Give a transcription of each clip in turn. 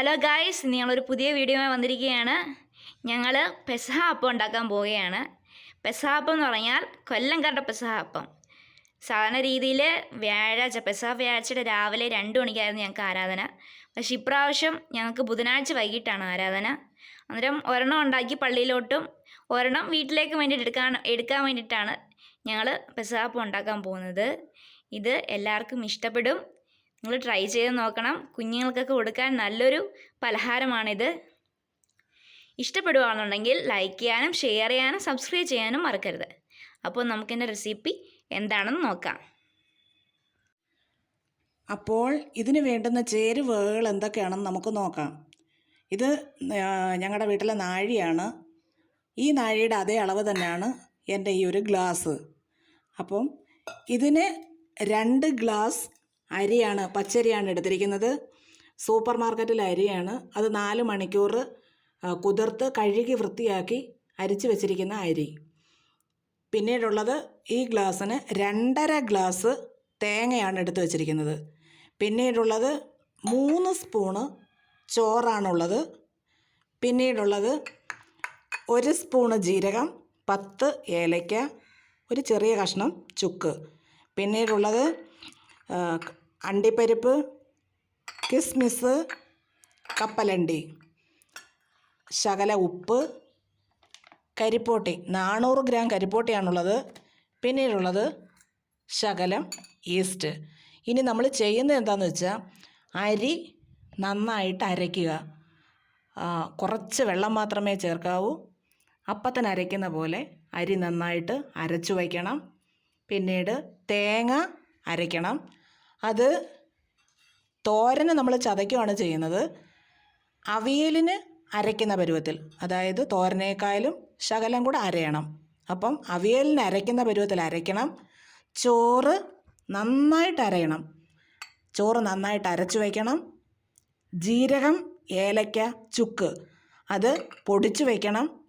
Hello guys ഞങ്ങളൊരു പുതിയ വീഡിയോയുമായി വന്നിരിക്കുകയാണ്. ഞങ്ങൾ പെസഹാപ്പം ഉണ്ടാക്കാൻ പോവുകയാണ്. പെസഹാപ്പം എന്ന് പറഞ്ഞാൽ കൊല്ലംകാരുടെ പെസഹ അപ്പം. സാധാരണ രീതിയിൽ വ്യാഴാഴ്ച പെസഹ വ്യാഴാഴ്ചയുടെ രാവിലെ രണ്ട് മണിക്കായിരുന്നു ഞങ്ങൾക്ക് ആരാധന. പക്ഷേ ഇപ്രാവശ്യം ഞങ്ങൾക്ക് ബുധനാഴ്ച വൈകിട്ടാണ് ആരാധന. അന്നേരം ഒരെണ്ണം ഉണ്ടാക്കി പള്ളിയിലോട്ടും ഒരെണ്ണം വീട്ടിലേക്ക് വേണ്ടിയിട്ട് എടുക്കാൻ എടുക്കാൻ വേണ്ടിയിട്ടാണ് ഞങ്ങൾ പെസഹാപ്പം ഉണ്ടാക്കാൻ പോകുന്നത്. ഇത് എല്ലാവർക്കും ഇഷ്ടപ്പെടും. നിങ്ങൾ ട്രൈ ചെയ്ത് നോക്കണം. കുഞ്ഞുങ്ങൾക്കൊക്കെ കൊടുക്കാൻ നല്ലൊരു പലഹാരമാണിത്. ഇഷ്ടപ്പെടുകയാണെന്നുണ്ടെങ്കിൽ ലൈക്ക് ചെയ്യാനും ഷെയർ ചെയ്യാനും സബ്സ്ക്രൈബ് ചെയ്യാനും മറക്കരുത്. അപ്പോൾ നമുക്കിന്റെ റെസിപ്പി എന്താണെന്ന് നോക്കാം. അപ്പോൾ ഇതിന് വേണ്ടുന്ന ചേരുവകൾ എന്തൊക്കെയാണെന്ന് നമുക്ക് നോക്കാം. ഇത് ഞങ്ങളുടെ വീട്ടിലെ നാഴിയാണ്. ഈ നാഴിയുടെ അതേ അളവ് തന്നെയാണ് എന്റെ ഈ ഒരു ഗ്ലാസ് അപ്പം ഇതിന് രണ്ട് ഗ്ലാസ് അരിയാണ് പച്ചരിയാണ് എടുത്തിരിക്കുന്നത്. സൂപ്പർ മാർക്കറ്റിലെ അരിയാണ്. അത് നാല് മണിക്കൂർ കുതിർത്ത് കഴുകി വൃത്തിയാക്കി അരിച്ചു വെച്ചിരിക്കുന്ന അരി. പിന്നീടുള്ളത് ഈ ഗ്ലാസ്സിന് രണ്ടര ഗ്ലാസ് തേങ്ങയാണ് എടുത്തു വച്ചിരിക്കുന്നത്. പിന്നീടുള്ളത് മൂന്ന് സ്പൂണ് ചോറാണുള്ളത്. പിന്നീടുള്ളത് ഒരു സ്പൂണ് ജീരകം പത്ത് ഏലയ്ക്ക ഒരു ചെറിയ കഷ്ണം ചുക്ക്. പിന്നീടുള്ളത് അണ്ടിപ്പരിപ്പ് കിസ്മിസ് കപ്പലണ്ടി ശകല ഉപ്പ് കരിപ്പോട്ടി. നാനൂറ് ഗ്രാം കരിപ്പോട്ടിയാണുള്ളത്. പിന്നീടുള്ളത് ശകലം ഈസ്റ്റ് ഇനി നമ്മൾ ചെയ്യുന്നത് എന്താണെന്ന് വെച്ചാൽ അരി നന്നായിട്ട് അരയ്ക്കുക. കുറച്ച് വെള്ളം മാത്രമേ ചേർക്കാവൂ. അപ്പത്തിന് അരയ്ക്കുന്ന പോലെ അരി നന്നായിട്ട് അരച്ചു വയ്ക്കണം. പിന്നീട് തേങ്ങ അരയ്ക്കണം. അത് തോരന് നമ്മൾ ചതയ്ക്കുകയാണ് ചെയ്യുന്നത്. അവിയലിന് അരയ്ക്കുന്ന പരുവത്തിൽ അതായത് തോരനേക്കായാലും ശകലം കൂടെ അരയണം. അപ്പം അവിയലിന് അരയ്ക്കുന്ന പരുവത്തിൽ അരയ്ക്കണം. ചോറ് നന്നായിട്ട് അരയണം. ചോറ് നന്നായിട്ട് അരച്ചു വയ്ക്കണം ജീരകം ഏലക്ക ചുക്ക് അത് പൊടിച്ചു വയ്ക്കണം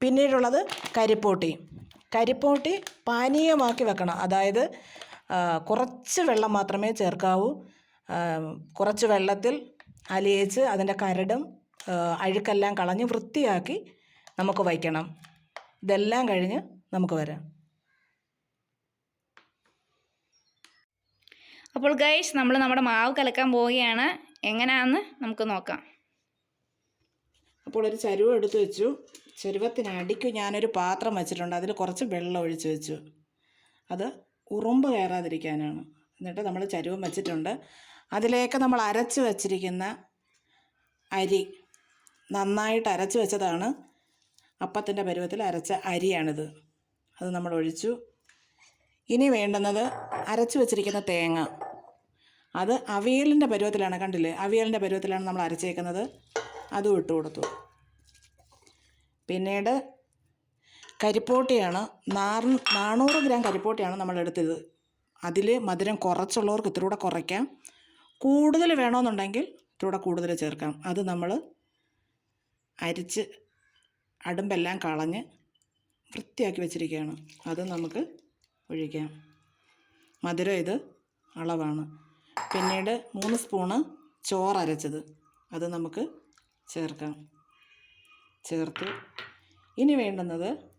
പിന്നീടുള്ളത് കരിപ്പോട്ടി. കരിപ്പോട്ടി പാനീയമാക്കി വെക്കണം. അതായത് കുറച്ച് വെള്ളം മാത്രമേ ചേർക്കാവൂ. കുറച്ച് വെള്ളത്തിൽ അലിയിച്ച് അതിന്റെ കരടും അഴുക്കെല്ലാം കളഞ്ഞ് വൃത്തിയാക്കി നമുക്ക് വയ്ക്കണം. ഇതെല്ലാം കഴിഞ്ഞ് നമുക്ക് വരാം. അപ്പോൾ ഗൈസ് നമ്മൾ നമ്മുടെ മാവ് കലക്കാൻ പോവുകയാണ്. എങ്ങനെയാണെന്ന് നമുക്ക് നോക്കാം. അപ്പോൾ ഒരു ചരുവം എടുത്ത് വെച്ചു. ചരുവത്തിനടിക്ക് ഞാനൊരു പാത്രം വെച്ചിട്ടുണ്ട്. അതിൽ കുറച്ച് വെള്ളം ഒഴിച്ചു വെച്ചു. അത് ഉറുമ്പ് കയറാതിരിക്കാനാണ്. എന്നിട്ട് നമ്മൾ ചരുവം വെച്ചിട്ടുണ്ട്. അതിലേക്ക് നമ്മൾ അരച്ച് വച്ചിരിക്കുന്ന അരി നന്നായിട്ട് അരച്ച് വെച്ചതാണ്. അപ്പത്തിന്റെ പരുവത്തിൽ അരച്ച അരിയാണിത്. അത് നമ്മൾ ഒഴിച്ചു. ഇനി വേണ്ടുന്നത് അരച്ച് വെച്ചിരിക്കുന്ന തേങ്ങ. അത് അവിയലിന്റെ പരുവത്തിലാണ് കണ്ടില്ലേ? അവിയലിന്റെ പരുവത്തിലാണ് നമ്മൾ അരച്ചേക്കുന്നത്. അതും ഇട്ട് കൊടുത്തു. പിന്നീട് കരിപ്പോട്ടിയാണ്. നാറ് നാനൂറ് ഗ്രാം കരിപ്പോട്ടയാണ് നമ്മൾ എടുത്തത് അതിൽ മധുരം കുറച്ചുള്ളവർക്ക് ഇത്തിരി കുറയ്ക്കാം. കൂടുതൽ വേണമെന്നുണ്ടെങ്കിൽ ഇത്തിരി കൂടുതൽ ചേർക്കാം. അത് നമ്മൾ അരിച്ച് അടുമ്പെല്ലാം കളഞ്ഞ് വൃത്തിയാക്കി വെച്ചിരിക്കുകയാണ്. അത് നമുക്ക് ഒഴിക്കാം. മധുരം ഇത് അളവാണ്. പിന്നീട് മൂന്ന് സ്പൂണ് ചോറ് അരച്ചത്. അത് നമുക്ക് ചേർക്കാം. ചേർത്ത് ഇനി വേണ്ടുന്നത്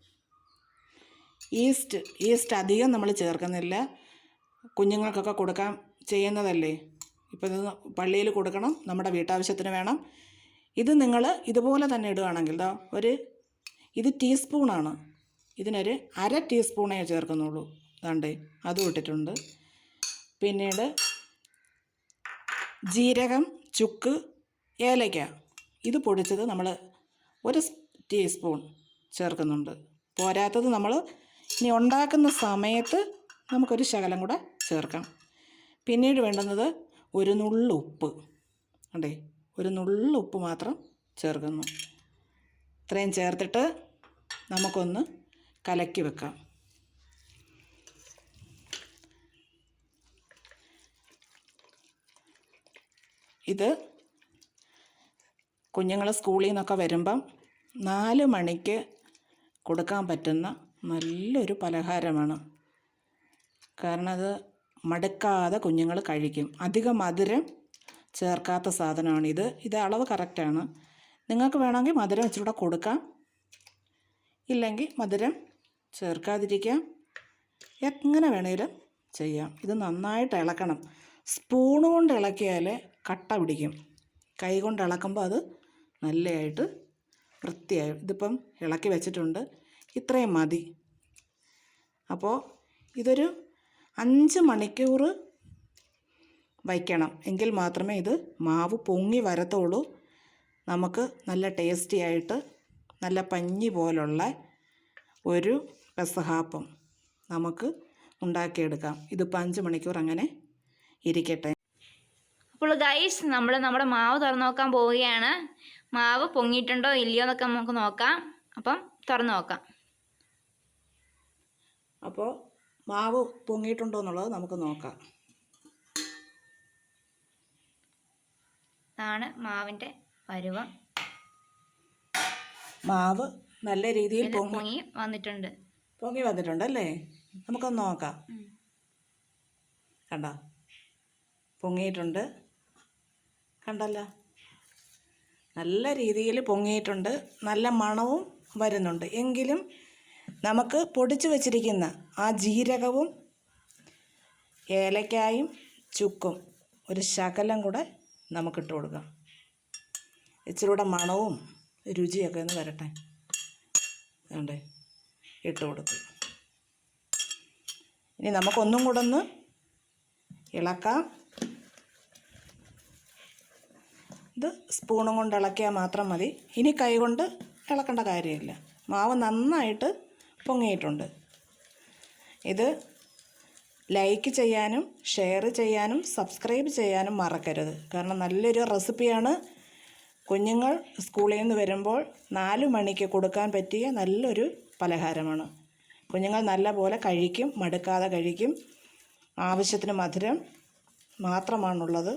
ഈസ്റ്റ് ഈസ്റ്റ് അധികം നമ്മൾ ചേർക്കുന്നില്ല. കുഞ്ഞുങ്ങൾക്കൊക്കെ കൊടുക്കാൻ ചെയ്യുന്നതല്ലേ? ഇപ്പോൾ ഇത് പള്ളിയിൽ കൊടുക്കണം നമ്മുടെ വീട്ടാവശ്യത്തിന് വേണം. ഇത് നിങ്ങൾ ഇതുപോലെ തന്നെ ഇടുകയാണെങ്കിൽ ദാ ഒരു ഇത് ടീസ്പൂണാണ്. ഇതിനൊരു അര ടീസ്പൂണേ ചേർക്കുന്നുള്ളൂ. അതാണ്ട് അതും ഇട്ടിട്ടുണ്ട്. പിന്നീട് ജീരകം ചുക്ക് ഏലയ്ക്ക. ഇത് പൊടിച്ചത് നമ്മൾ ഒരു ടീസ്പൂൺ ചേർക്കുന്നുണ്ട്. പോരാത്തത് നമ്മൾ ഇനി ഉണ്ടാക്കുന്ന സമയത്ത് നമുക്കൊരു ശകലം കൂടെ ചേർക്കാം പിന്നീട് വേണ്ടുന്നത് ഒരു നുള്ളു ഉപ്പ്. അതെ ഒരു നുള്ളു ഉപ്പ് മാത്രം ചേർക്കുന്നു. ഇത്രയും ചേർത്തിട്ട് നമുക്കൊന്ന് കലക്കി വെക്കാം. ഇത് കുഞ്ഞുങ്ങൾ സ്കൂളിൽ നിന്നൊക്കെ വരുമ്പം നാല് മണിക്ക് കൊടുക്കാൻ പറ്റുന്ന നല്ലൊരു പലഹാരമാണ്. കാരണം അത് മടുക്കാതെ കുഞ്ഞുങ്ങൾ കഴിക്കും. അധികം മധുരം ചേർക്കാത്ത സാധനമാണിത് ഇത്. അളവ് കറക്റ്റാണ്. നിങ്ങൾക്ക് വേണമെങ്കിൽ മധുരം ഇച്ചിരൂടെ കൊടുക്കാം. ഇല്ലെങ്കിൽ മധുരം ചേർക്കാതിരിക്കാം. എങ്ങനെ വേണേലും ചെയ്യാം. ഇത് നന്നായിട്ട് ഇളക്കണം. സ്പൂൺ കൊണ്ട് ഇളക്കിയാൽ കട്ട പിടിക്കും. കൈ കൊണ്ട് ഇളക്കുമ്പോൾ അത് നല്ലതായിട്ട് വൃത്തിയായി ഇതിപ്പം ഇളക്കി വെച്ചിട്ടുണ്ട്. ഇത്രയും മതി. അപ്പോൾ ഇതൊരു അഞ്ച് മണിക്കൂർ വയ്ക്കണം. എങ്കിൽ മാത്രമേ ഇത് മാവ് പൊങ്ങി വരത്തുള്ളൂ. നമുക്ക് നല്ല ടേസ്റ്റി ആയിട്ട് നല്ല പഞ്ഞി പോലുള്ള ഒരു പെസഹാപ്പം നമുക്ക് ഉണ്ടാക്കിയെടുക്കാം. ഇതിപ്പോൾ അഞ്ച് മണിക്കൂർ അങ്ങനെ ഇരിക്കട്ടെ. അപ്പോൾ ഗൈസ് നമ്മൾ നമ്മുടെ മാവ് തുറന്നു നോക്കാൻ പോവുകയാണ്. മാവ് പൊങ്ങിയിട്ടുണ്ടോ ഇല്ലയോ എന്നൊക്കെ നമുക്ക് നോക്കാം. അപ്പം തുറന്നു നോക്കാം. അപ്പോൾ മാവ് പൊങ്ങിയിട്ടുണ്ടോ എന്നുള്ളത് നമുക്ക് നോക്കാം. ആണ് മാവിന്റെ പരുവം. മാവ് നല്ല രീതിയിൽ പൊങ്ങി വന്നിട്ടുണ്ട്. പൊങ്ങി വന്നിട്ടുണ്ട് അല്ലേ നമുക്കൊന്ന് നോക്കാം. കണ്ടോ? പൊങ്ങിയിട്ടുണ്ട്. കണ്ടല്ലോ? നല്ല രീതിയിൽ പൊങ്ങിയിട്ടുണ്ട്. നല്ല മണവും വരുന്നുണ്ട്. എങ്കിലും നമുക്ക് പൊടിച്ചു വച്ചിരിക്കുന്ന ആ ജീരകവും ഏലക്കായും ചുക്കും ഒരു ശകലം കൂടെ നമുക്കിട്ട് കൊടുക്കാം. ഇച്ചിരി കൂടെ മണവും രുചിയൊക്കെ ഒന്ന് വരട്ടെ. വേണ്ടേ ഇട്ട് കൊടുത്തു. ഇനി നമുക്കൊന്നും കൂടെ ഒന്ന് ഇളക്കാം. ഇത് സ്പൂണും കൊണ്ട് ഇളക്കിയാൽ മാത്രം മതി. ഇനി കൈ കൊണ്ട് ഇളക്കേണ്ട കാര്യമില്ല. മാവ് നന്നായിട്ട് പൊങ്ങിയിട്ടുണ്ട്. ഇത് ലൈക്ക് ചെയ്യാനും ഷെയർ ചെയ്യാനും സബ്സ്ക്രൈബ് ചെയ്യാനും മറക്കരുത്. കാരണം നല്ലൊരു റെസിപ്പിയാണ് കുഞ്ഞുങ്ങൾ സ്കൂളിൽ നിന്ന് വരുമ്പോൾ നാല് മണിക്ക് കൊടുക്കാൻ പറ്റിയ നല്ലൊരു പലഹാരമാണ്. കുഞ്ഞുങ്ങൾ നല്ല പോലെ കഴിക്കും മടുക്കാതെ കഴിക്കും. ആവശ്യത്തിന് മധുരം മാത്രമാണുള്ളത്.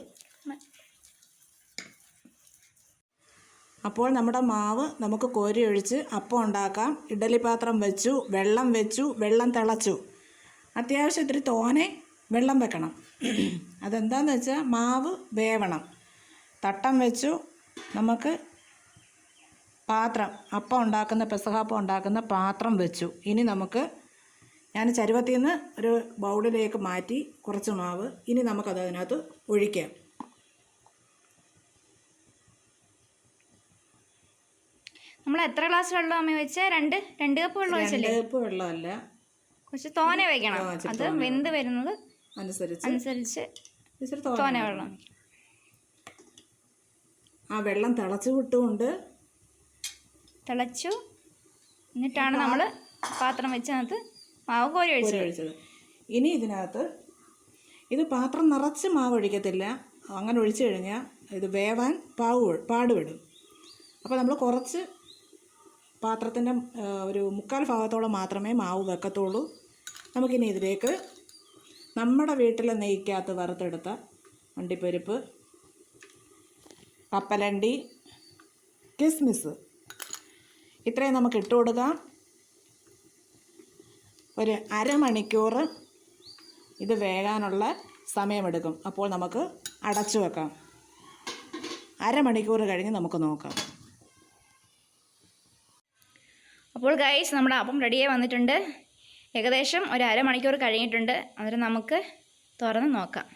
അപ്പോൾ നമ്മുടെ മാവ് നമുക്ക് കോരി ഒഴിച്ച് അപ്പം ഉണ്ടാക്കാം. ഇഡലി പാത്രം വെച്ചു വെള്ളം വെച്ചു വെള്ളം തിളച്ചു. അത്യാവശ്യം ഇത്തിരി തോനെ വെള്ളം വെക്കണം. അതെന്താണെന്ന് വെച്ചാൽ മാവ് വേവണം. തട്ടം വെച്ചു നമുക്ക് പാത്രം അപ്പം ഉണ്ടാക്കുന്ന പെസഹാപ്പം ഉണ്ടാക്കുന്ന പാത്രം വെച്ചു. ഇനി നമുക്ക് ഞാൻ ചരുവത്തിൽ നിന്ന് ഒരു ബൗളിലേക്ക് മാറ്റി കുറച്ച് മാവ്. ഇനി നമുക്കത് അതിനകത്ത് ഒഴിക്കാം. നമ്മൾ എത്ര ഗ്ലാസ് വെള്ളം അമ്മ വെച്ച്? രണ്ട് രണ്ട് കപ്പ് വെള്ളം വെച്ചല്ലേ? കപ്പ് വെള്ളമല്ല. കുറച്ച് തോനെ വെക്കണം. അത് വെന്ത് വരുന്നത് അനുസരിച്ച് അനുസരിച്ച് തോന വെള്ളം. ആ വെള്ളം തിളച്ചു വിട്ടുകൊണ്ട് തിളച്ചു. എന്നിട്ടാണ് നമ്മൾ പാത്രം വെച്ചതിനകത്ത് മാവ് കോരി ഒഴിച്ചത്. ഇനി ഇതിനകത്ത് ഇത് പാത്രം നിറച്ച് മാവ് ഒഴിക്കത്തില്ല. അങ്ങനെ ഒഴിച്ചു കഴിഞ്ഞാൽ ഇത് വേവാൻ പാവ് പാടുപെടും. അപ്പോൾ നമ്മൾ കുറച്ച് പാത്രത്തിന്റെ ഒരു മുക്കാൽ ഭാഗത്തോളം മാത്രമേ മാവ് വെക്കത്തുള്ളൂ. നമുക്കിനി ഇതിലേക്ക് നമ്മുടെ വീട്ടിലെ നെയ്ക്കകത്ത് വറുത്തെടുത്ത അണ്ടിപ്പരിപ്പ് കപ്പലണ്ടി കിസ്മിസ്. ഇത്രയും നമുക്ക് ഇട്ട് കൊടുക്കാം. ഒരു അരമണിക്കൂർ ഇത് വേകാനുള്ള സമയമെടുക്കും. അപ്പോൾ നമുക്ക് അടച്ചു വെക്കാം. അരമണിക്കൂർ കഴിഞ്ഞ് നമുക്ക് നോക്കാം. അപ്പോൾ ഗൈസ് നമ്മുടെ അപ്പം റെഡിയായി വന്നിട്ടുണ്ട്. ഏകദേശം ഒരു അരമണിക്കൂർ കഴിഞ്ഞിട്ടുണ്ട്. അന്നേരം നമുക്ക് തുറന്ന് നോക്കാം.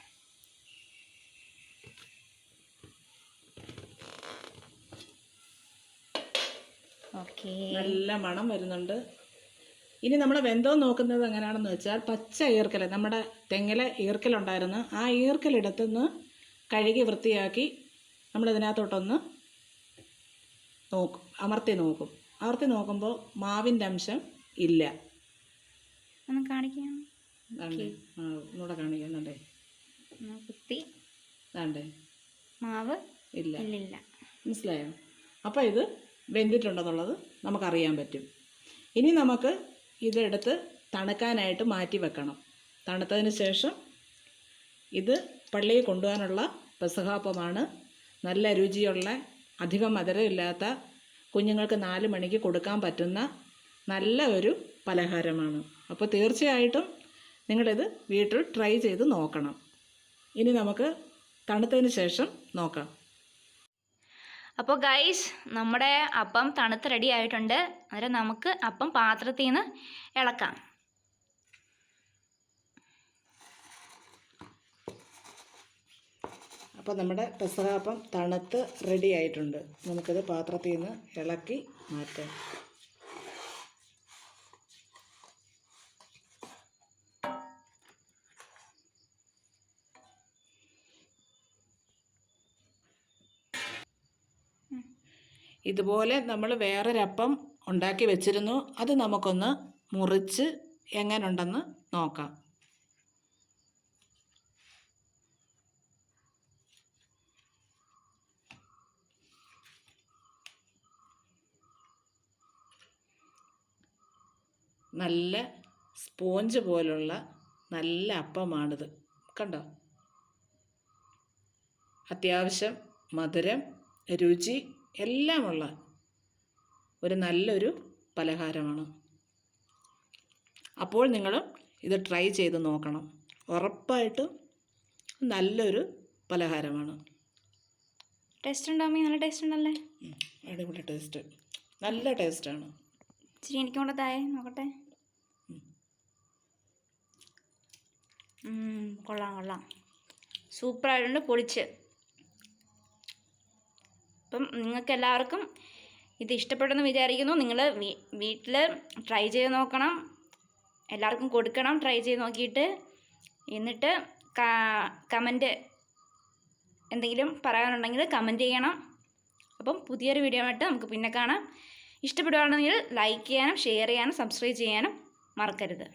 ഓക്കേ. നല്ല മണം വരുന്നുണ്ട്. ഇനി നമ്മൾ വെന്തോ നോക്കുന്നത് എങ്ങനെയാണെന്ന് വെച്ചാൽ പച്ച ഈർക്കൽ നമ്മുടെ തെങ്ങിലെ ഈർക്കലുണ്ടായിരുന്നു. ആ ഈർക്കലെടുത്തുനിന്ന് കഴുകി വൃത്തിയാക്കി നമ്മളിതിനകത്തോട്ടൊന്ന് നോക്കും അമർത്തി നോക്കും. അമർത്തി നോക്കുമ്പോൾ മാവിന്റെ അംശം ഇല്ല. ഒന്ന് കാണിക്കാം. ഒന്നുകൂടെ കാണിക്കുന്നുണ്ടേ കുത്തി. വേണ്ടേ മാവ് ഇല്ല. ഇല്ലില്ല. മനസ്സിലായോ? അപ്പോൾ ഇത് വെന്തിട്ടുണ്ടെന്നുള്ളത് നമുക്കറിയാൻ പറ്റും. ഇനി നമുക്ക് ഇതെടുത്ത് തണുക്കാനായിട്ട് മാറ്റി വെക്കണം. തണുത്തതിന് ശേഷം ഇത് പള്ളിയിൽ കൊണ്ടുപോകാനുള്ള പെസഹാപ്പമാണ് നല്ല രുചിയുള്ള അധികം മധുരമില്ലാത്ത കുഞ്ഞുങ്ങൾക്ക് നാല് മണിക്ക് കൊടുക്കാൻ പറ്റുന്ന നല്ല ഒരു പലഹാരമാണ്. അപ്പോൾ തീർച്ചയായിട്ടും നിങ്ങളിത് വീട്ടിൽ ട്രൈ ചെയ്ത് നോക്കണം. ഇനി നമുക്ക് തണുത്തതിന് ശേഷം നോക്കാം. അപ്പോൾ ഗൈസ് നമ്മുടെ അപ്പം തണുത്ത് റെഡി ആയിട്ടുണ്ട്. അന്നേരം നമുക്ക് അപ്പം പാത്രത്തിൽ നിന്ന് ഇളക്കാം. അപ്പോൾ നമ്മുടെ പെസഹാപ്പം തണുത്ത് റെഡി ആയിട്ടുണ്ട്. നമുക്കിത് പാത്രത്തിൽ നിന്ന് ഇളക്കി മാറ്റാം. ഇതുപോലെ നമ്മൾ വേറൊരപ്പം ഉണ്ടാക്കി വെച്ചിരുന്നു. അത് നമുക്കൊന്ന് മുറിച്ച് എങ്ങനെയുണ്ടെന്ന് നോക്കാം. നല്ല സ്പോഞ്ച് പോലുള്ള നല്ല അപ്പമാണിത്. കണ്ടോ? അത്യാവശ്യം മധുരം രുചി എല്ലാമുള്ള ഒരു നല്ലൊരു പലഹാരമാണ്. അപ്പോൾ നിങ്ങൾ ഇത് ട്രൈ ചെയ്ത് നോക്കണം. ഉറപ്പായിട്ടും നല്ലൊരു പലഹാരമാണ്. ടേസ്റ്റ് ഉണ്ടോ അമ്മി? നല്ല ടേസ്റ്റ് ഉണ്ടല്ലേ? അടിപൊളി ടേസ്റ്റ്. നല്ല ടേസ്റ്റാണ്. ഇച്ചിരി എനിക്ക് കൊണ്ട് തായേ നോക്കട്ടെ. കൊള്ളാം കൊള്ളാം. സൂപ്പറായിട്ടുണ്ട് പൊളിച്ച്. അപ്പം നിങ്ങൾക്ക് എല്ലാവർക്കും ഇത് ഇഷ്ടപ്പെട്ടെന്ന് വിചാരിക്കുന്നു. നിങ്ങൾ വീട്ടിൽ ട്രൈ ചെയ്ത് നോക്കണം. എല്ലാവർക്കും കൊടുക്കണം ട്രൈ ചെയ്ത് നോക്കിയിട്ട്. എന്നിട്ട് കമന്റ് എന്തെങ്കിലും പറയാനുണ്ടെങ്കിൽ കമന്റ് ചെയ്യണം. അപ്പം പുതിയൊരു വീഡിയോ ആയിട്ട് നമുക്ക് പിന്നെ കാണാം. ഇഷ്ടപ്പെടുകയാണെങ്കിൽ ലൈക്ക് ചെയ്യാനും ഷെയർ ചെയ്യാനും സബ്സ്ക്രൈബ് ചെയ്യാനും മറക്കരുത്.